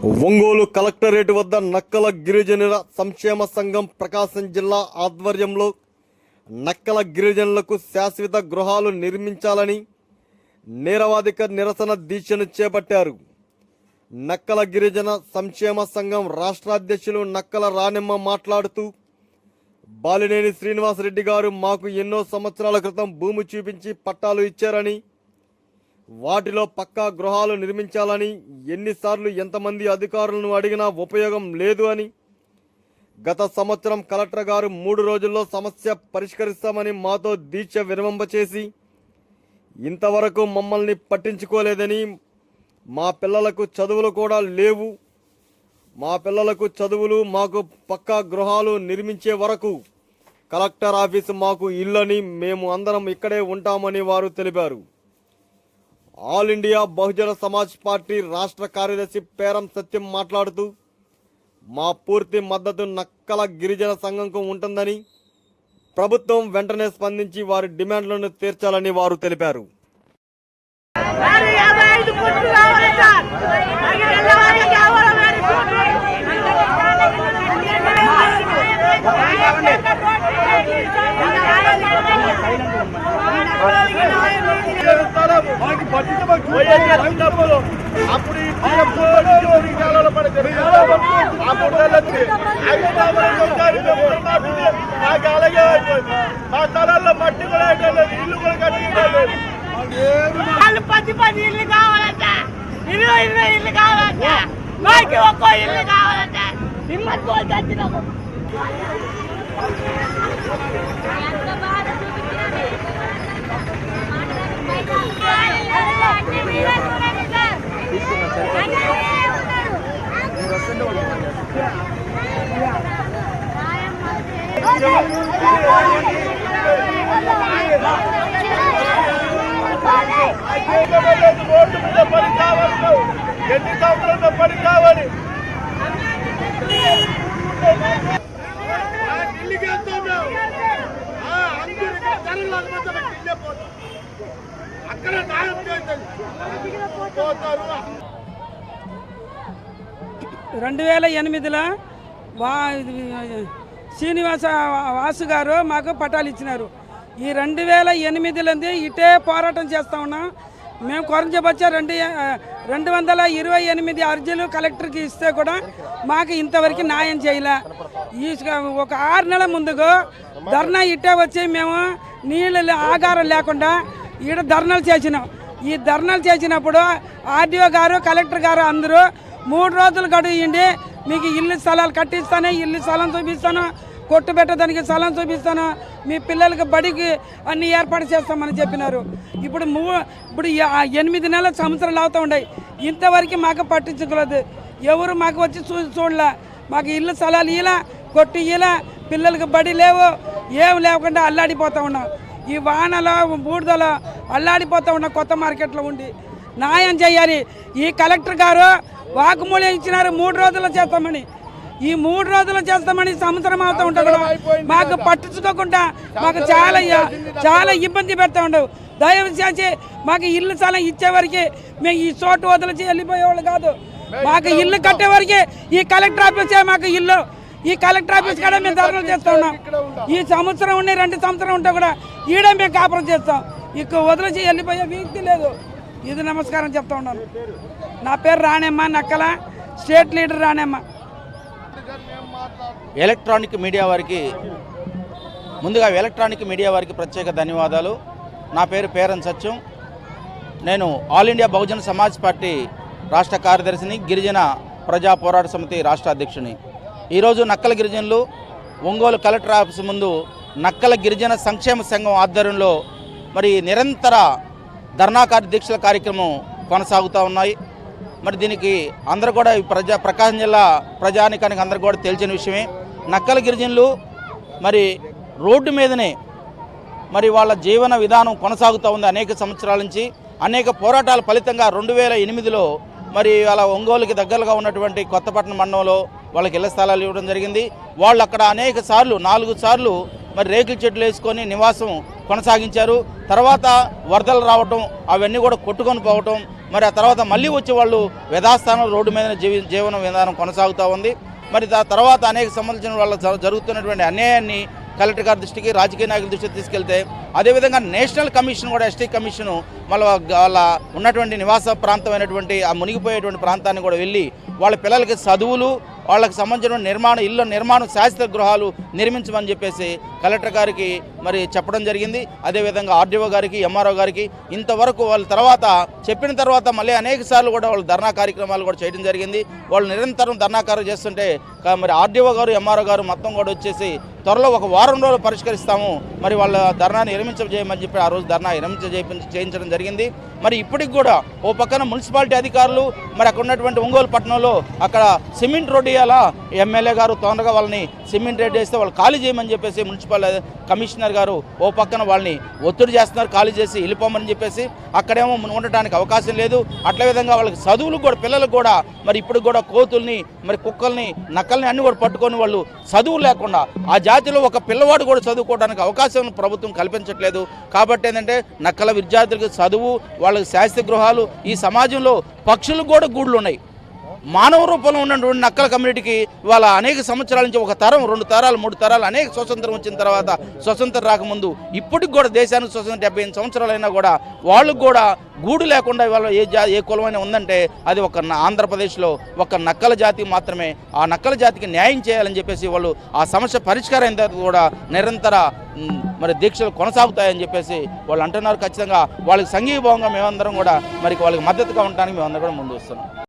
Ongole collectorate వద్ద నక్కల గిరిజనుల సంక్షేమ సంఘం ప్రకాశం జిల్లా ఆధ్వర్యంలో నక్కల గిరిజనులకు శాశ్వత గృహాలు నిర్మించాలని నిరవాధిక నిరసన దీక్షను చేపట్టారు. నక్కల గిరిజన సంక్షేమ సంఘం రాష్ట్ర అధ్యక్షులు నక్కల రాణెమ్మ మాట్లాడుతూ బాలినేని శ్రీనివాసరెడ్డి గారు మాకు ఎన్నో సంవత్సరాల క్రితం భూమి చూపించి పట్టాలు ఇచ్చారని వాటిలో పక్కా గృహాలు నిర్మించాలని ఎన్నిసార్లు ఎంతమంది అధికారులను అడిగినా ఉపయోగం లేదు అని. గత సంవత్సరం కలెక్టర్ గారు మూడు రోజుల్లో సమస్య పరిష్కరిస్తామని మాతో దీక్ష విరమింపచేసి ఇంతవరకు మమ్మల్ని పట్టించుకోలేదని మా పిల్లలకు చదువులు కూడా లేవు. మా పిల్లలకు చదువులు మాకు పక్కా గృహాలు నిర్మించే వరకు కలెక్టర్ ఆఫీసు మాకు ఇల్లని మేము అందరం ఇక్కడే ఉంటామని వారు తెలిపారు. All India Bahujan Samaj party రాష్ట్ర కార్యదర్శి పేరం సత్యం మాట్లాడుతూ మా పూర్తి మద్దతు నక్కల గిరిజన సంఘంకు ఉంటుందని ప్రభుత్వం వెంటనే స్పందించి వారి డిమాండ్లను తీర్చాలని వారు తెలిపారు. కోట్లు కావాలి సార్ మరి తెల్లవారి కావాలి మరి మనకి పట్టించే మాకు చూడాలి డబ్బులు అప్పుడు ఈ తీరం భూములు ఈ కాలంలో పడితే ఆ పుట్టలకి హైదరాబాద్ ఒకసారి చెప్తున్నా మా బిడ్డ మాకు అలాగే అయిపోయింది మా తరాల్లో మట్టి కూడా అయిపోలేదు ఇల్లు కూడా కట్టుకోలేదు వాళ్ళు పది పది ఇల్లు కావాలంట ఇల్లు ఇల్లు ఇల్లు కావాలంట మాకు ఒక్కో ఇల్లు కావాలంట హిమ్మత్ కోల్ రోడ్డు మీద పని కావాలి ఎన్ని సంవత్సరాలు పని కావాలి ఆ, ఢిల్లీకి వెళ్తాం మేము. ధరలు పోతాం. అక్కడ న్యాయం పోతారు రెండు వేల ఎనిమిదిలో వా శ్రీనివాస వాసు గారు మాకు పట్టాలు ఇచ్చినారు. ఈ రెండు వేల ఎనిమిదిలోంది ఇటే పోరాటం చేస్తా ఉన్నాం. మేము కొరంజబచ్చ రెండు రెండు వందల ఇరవై ఎనిమిది అర్జీలు కలెక్టర్కి ఇస్తే కూడా మాకు ఇంతవరకు న్యాయం చేయలే. ఈ ఒక ఆరు నెలల ముందుకు ధర్నా ఇట్టే వచ్చి మేము నీళ్ళు ఆగారం లేకుండా ఈడ ధర్నాలు చేసినాం. ఈ ధర్నాలు చేసినప్పుడు ఆర్డీఓ గారు కలెక్టర్ గారు అందరూ మూడు రోజులు గడువు మీకు ఇల్లు స్థలాలు కట్టిస్తాను ఇల్లు స్థలం చూపిస్తాను కొట్టు పెట్టడానికి స్థలం చూపిస్తాను మీ పిల్లలకి బడికి అన్ని ఏర్పాటు చేస్తామని చెప్పినారు. ఇప్పుడు మూ ఇప్పుడు ఎనిమిది నెలల సంవత్సరాలు అవుతూ ఉన్నాయి. ఇంతవరకు మాకు పట్టించుకోలేదు. ఎవరు మాకు వచ్చి చూ చూడలే. మాకు ఇల్లు స్థలాలు ఇలా కొట్టి ఇలా పిల్లలకి బడి లేవు ఏం లేకుండా అల్లాడిపోతూ ఉన్నాం. ఈ వానలో బూడిదలో అల్లాడిపోతూ ఉన్న కొత్త మార్కెట్లో ఉండి. న్యాయం చేయాలి. ఈ కలెక్టర్ గారు వాకుమూల్యం ఇచ్చినారు మూడు రోజుల్లో చేస్తామని. ఈ మూడు రోజులు చేస్తామని సంవత్సరం అవుతూ ఉంటాడు మాకు పట్టించుకోకుండా మాకు చాలా చాలా ఇబ్బంది పెడతా ఉండవు దయచేసి మాకు ఇల్లు స్థలం ఇచ్చే వరకు మేము ఈ చోటు వదిలిచి వెళ్ళిపోయేవాళ్ళు కాదు. మాకు ఇల్లు కట్టే వరకే ఈ కలెక్టర్ ఆఫీసే మాకు ఇల్లు. ఈ కలెక్టర్ ఆఫీస్ కాడ మేము ధర్నాలు చేస్తా ఉన్నాం. ఈ సంవత్సరం ఉండి రెండు సంవత్సరం ఉంటే కూడా ఈడే మేము కాపురం చేస్తాం. ఇక వదిలేసి వెళ్ళిపోయే వ్యక్తి లేదు. ఇది నమస్కారం చెప్తా ఉన్నాను. నా పేరు Ranemma Nakkala. State leader Ranemma. Electronic media వారికి ముందుగా ఎలక్ట్రానిక్ మీడియా వారికి ప్రత్యేక ధన్యవాదాలు. నా పేరు పేరన్ సత్యం. నేను All India Bahujan Samaj party రాష్ట్ర కార్యదర్శిని గిరిజన ప్రజా పోరాట సమితి రాష్ట్ర అధ్యక్షుని. ఈరోజు నక్కల గిరిజనులు ఒంగోలు కలెక్టర్ ఆఫీస్ ముందు నక్కల గిరిజన సంక్షేమ సంఘం ఆధ్వర్యంలో మరి నిరంతర ధర్నాకార దీక్షల కార్యక్రమం కొనసాగుతూ ఉన్నాయి. మరి దీనికి అందరూ కూడా ప్రజా ప్రకాశం జిల్లా ప్రజానికానికి అందరూ కూడా తెలిసిన విషయమే. నక్కల గిరిజనులు మరి రోడ్డు మీదనే మరి వాళ్ళ జీవన విధానం కొనసాగుతూ ఉంది అనేక సంవత్సరాల నుంచి. అనేక పోరాటాల ఫలితంగా రెండు వేల ఎనిమిదిలో మరి వాళ్ళ ఒంగోలుకి దగ్గరగా ఉన్నటువంటి కొత్తపట్నం మండలంలో వాళ్ళకి ఇళ్ళ స్థలాలు ఇవ్వడం జరిగింది. వాళ్ళు అక్కడ అనేక సార్లు నాలుగు సార్లు మరి రేకుల చెట్లు వేసుకొని నివాసం కొనసాగించారు. తర్వాత వరదలు రావటం అవన్నీ కూడా కొట్టుకొని పోవటం మరి ఆ తర్వాత మళ్ళీ వచ్చే వాళ్ళు వ్యధాస్థానం రోడ్డు మీద జీవి జీవన విధానం కొనసాగుతూ ఉంది. మరి దా తర్వాత అనేక సంబంధించిన వాళ్ళ జరుగుతున్నటువంటి అన్యాయాన్ని కలెక్టర్ గారి దృష్టికి రాజకీయ నాయకుల దృష్టికి తీసుకెళ్తే అదేవిధంగా నేషనల్ కమిషన్ కూడా ఎస్టీ కమిషను మళ్ళీ వాళ్ళ ఉన్నటువంటి నివాస ప్రాంతమైనటువంటి ఆ మునిగిపోయేటువంటి ప్రాంతాన్ని కూడా వెళ్ళి వాళ్ళ పిల్లలకి చదువులు వాళ్ళకి సంబంధించిన నిర్మాణ ఇళ్ళ నిర్మాణం శాశ్వత గృహాలు నిర్మించమని చెప్పేసి కలెక్టర్ గారికి మరి చెప్పడం జరిగింది. అదేవిధంగా ఆర్డీఓ గారికి ఎంఆర్ఓ గారికి ఇంతవరకు వాళ్ళ తర్వాత చెప్పిన తర్వాత మళ్ళీ అనేక సార్లు కూడా వాళ్ళు ధర్నా కార్యక్రమాలు కూడా చేయడం జరిగింది. వాళ్ళు నిరంతరం ధర్నా కార్యం చేస్తుంటే మరి ఆర్డీఓ గారు ఎంఆర్ఓ గారు మొత్తం కూడా వచ్చేసి త్వరలో ఒక వారం రోజులు పరిష్కరిస్తాము. మరి వాళ్ళ ధర్నాన్ని విరమించజేయమని చెప్పి ఆ రోజు ధర్నా విరమించ చేయించడం జరిగింది. మరి ఇప్పటికి కూడా ఓ పక్కన మున్సిపాలిటీ అధికారులు మరి అక్కడ ఉన్నటువంటి ఒంగోలు పట్టణంలో అక్కడ సిమెంట్ రోడ్డు వేయాలా ఎమ్మెల్యే గారు తొందరగా వాళ్ళని సిమెంట్ రోడ్డు వేస్తే వాళ్ళు ఖాళీ చేయమని చెప్పేసి మున్సిపల్ కమిషనర్ గారు ఓ పక్కన వాళ్ళని ఒత్తిడి చేస్తున్నారు ఖాళీ చేసి వెళ్ళిపోమని చెప్పేసి అక్కడేమో ఉండటానికి అవకాశం లేదు. అట్లే విధంగా వాళ్ళకి చదువులు కూడా పిల్లలకు కూడా మరి ఇప్పుడు కూడా కోతుల్ని మరి కుక్కల్ని నక్కల్ని అన్ని కూడా పట్టుకొని వాళ్ళు చదువు లేకుండా ఆ జాతిలో ఒక పిల్లవాడు కూడా చదువుకోవడానికి అవకాశం ప్రభుత్వం కల్పించట్లేదు. కాబట్టి ఏంటంటే నక్కల విద్యార్థులకు చదువు వాళ్ళకి శాస్త్ర గృహాలు ఈ సమాజంలో పక్షులకు కూడా గూళ్ళు ఉన్నాయి. మానవ రూపంలో ఉన్నటువంటి నక్కల కమ్యూనిటీకి వాళ్ళ అనేక సంవత్సరాల నుంచి ఒక తరం రెండు తరాలు మూడు తరాలు అనేక స్వతంత్రం వచ్చిన తర్వాత స్వతంత్రం రాకముందు ఇప్పటికి కూడా దేశానికి స్వతంత్రం డెబ్బై ఎనిమిది సంవత్సరాలైనా కూడా వాళ్ళకు కూడా గూడు లేకుండా ఇవాళ ఏ జా ఏ కులమైనా ఉందంటే అది ఒక ఆంధ్రప్రదేశ్లో ఒక నక్కల జాతి మాత్రమే. ఆ నక్కల జాతికి న్యాయం చేయాలని చెప్పేసి వాళ్ళు ఆ సమస్య పరిష్కారం అయిన తర్వాత కూడా నిరంతర మరి దీక్షలు కొనసాగుతాయని చెప్పేసి వాళ్ళు అంటున్నారు. ఖచ్చితంగా వాళ్ళకి సంఘీభావంగా మేమందరం కూడా మరి వాళ్ళకి మద్దతుగా ఉండడానికి మేమందరం కూడా ముందు వస్తున్నాం.